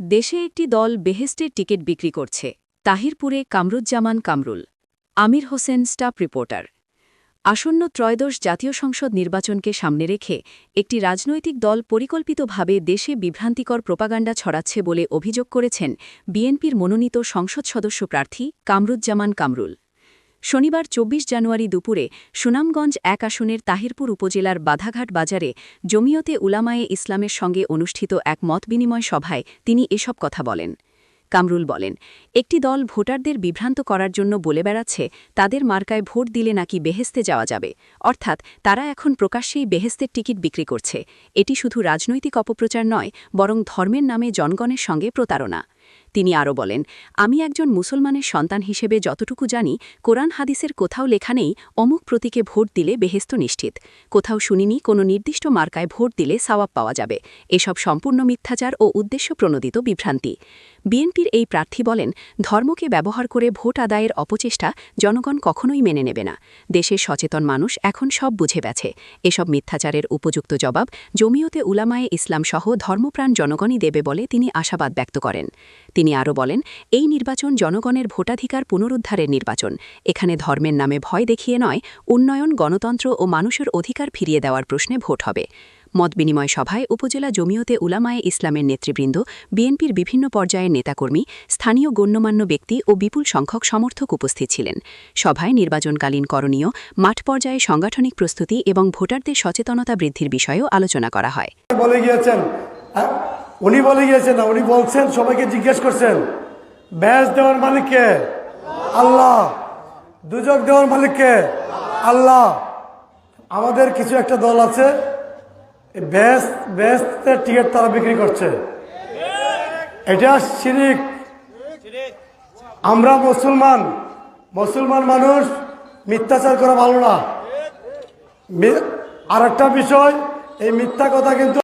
দেশে একটি দল বেহেস্টের টিকিট বিক্রি করছে, তাহিরপুরে কামরুজ্জামান কামরুল, আমির হোসেন স্টাফ রিপোর্টার। আসন্ন ত্রয়োদশ জাতীয় সংসদ নির্বাচনকে সামনে রেখে একটি রাজনৈতিক দল পরিকল্পিতভাবে দেশে বিভ্রান্তিকর প্রপাগান্ডা ছড়াচ্ছে বলে অভিযোগ করেছেন বিএনপির মনোনীত সংসদ সদস্য প্রার্থী কামরুজ্জামান কামরুল। শনিবার ২৪ জানুয়ারি দুপুরে সুনামগঞ্জ এক আসনের তাহিরপুর উপজেলার বাধাঘাট বাজারে জমিয়তে উলামায়ে ইসলামের সঙ্গে অনুষ্ঠিত এক মতবিনিময় সভায় তিনি এসব কথা বলেন। কামরুল বলেন, একটি দল ভোটারদের বিভ্রান্ত করার জন্য বলে বেড়াচ্ছে, তাদের মার্কায় ভোট দিলে নাকি বেহেস্তে যাওয়া যাবে। অর্থাৎ তারা এখন প্রকাশ্যেই বেহেস্তের টিকিট বিক্রি করছে। এটি শুধু রাজনৈতিক অপপ্রচার নয়, বরং ধর্মের নামে জনগণের সঙ্গে প্রতারণা। তিনি আরও বলেন, আমি একজন মুসলমানের সন্তান হিসেবে যতটুকু জানি, কোরআন হাদিসের কোথাও লেখা নেই, অমুক প্রতীকে ভোট দিলে বেহেস্ত নিশ্চিত। কোথাও শুনিনি, কোনো নির্দিষ্ট মার্কায় ভোট দিলে সাওয়াব পাওয়া যাবে। এসব সম্পূর্ণ মিথ্যাচার ও উদ্দেশ্য প্রণোদিত বিভ্রান্তি। বিএনপির এই প্রার্থী বলেন, ধর্মকে ব্যবহার করে ভোট আদায়ের অপচেষ্টা জনগণ কখনোই মেনে নেবে না। দেশের সচেতন মানুষ এখন সব বুঝে গেছে। এসব মিথ্যাচারের উপযুক্ত জবাব জমিয়তে উলামায়ে ইসলাম সহ ধর্মপ্রাণ জনগণই দেবে বলে তিনি আশাবাদ ব্যক্ত করেন। তিনি আরও বলেন, এই নির্বাচন জনগণের ভোটাধিকার পুনরুদ্ধারের নির্বাচন। এখানে ধর্মের নামে ভয় দেখিয়ে নয়, উন্নয়ন, গণতন্ত্র ও মানুষের অধিকার ফিরিয়ে দেওয়ার প্রশ্নে ভোট হবে। মতবিনিময় সভায় উপজেলা জমিয়তে উলামায়ে ইসলামের নেতৃবৃন্দ, বিএনপির বিভিন্ন পর্যায়ের নেতাকর্মী, স্থানীয় গণ্যমান্য ব্যক্তি ও বিপুল সংখ্যক সমর্থক উপস্থিত ছিলেন। সভায় নির্বাচনকালীন করণীয়, মাঠ পর্যায়ে সাংগঠনিক প্রস্তুতি এবং ভোটারদের সচেতনতা বৃদ্ধির বিষয়েও আলোচনা করা হ্যাঁ? উনি বলে গিয়েছেন না, উনি বলছেন, সবাইকে জিজ্ঞেস করছেন, ব্যাস দেওয়ার মালিককে আল্লাহ। দুজক দেওয়ার মালিককে আল্লাহ। আমাদের কিছু একটা দল আছে ব্যাস, ব্যাসের টিকিট তারা বিক্রি করছে। এটা শিরিক। আমরা মুসলমান মুসলমান মানুষ, মিথ্যাচার করা ভালো না। আর একটা বিষয়, এই মিথ্যা কথা কিন্তু